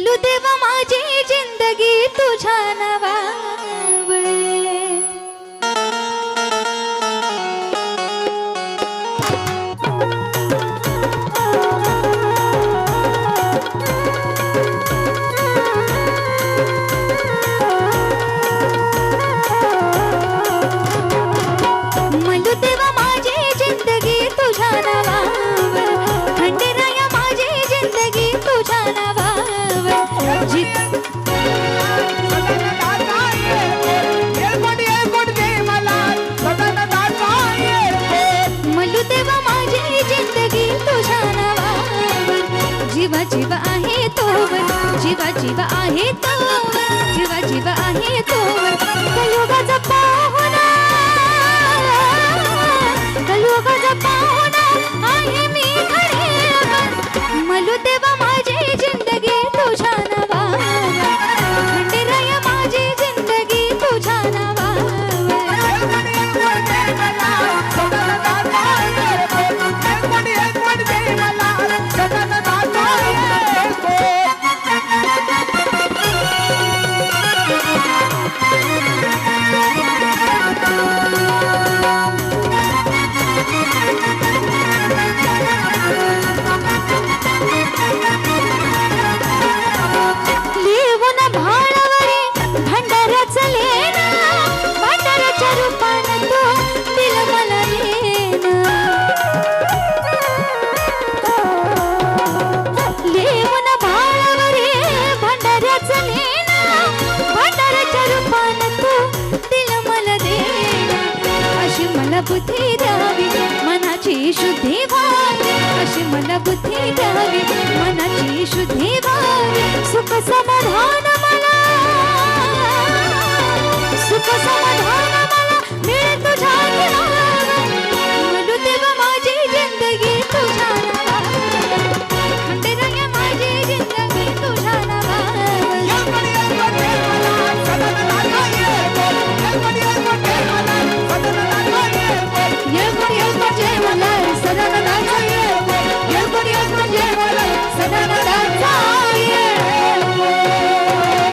घालू देवा माझी जिंदगी तुझ्या नवा जीव आहे तोवर जीवा जीव आहे तो जीवा जीव आहे तोवर मला बुद्धी द्यावी मनाची शुद्धी व्हावी अशी मला बुद्धी द्यावी मनाची शुद्धी व्हावी सुख समाधान मला सुख なんが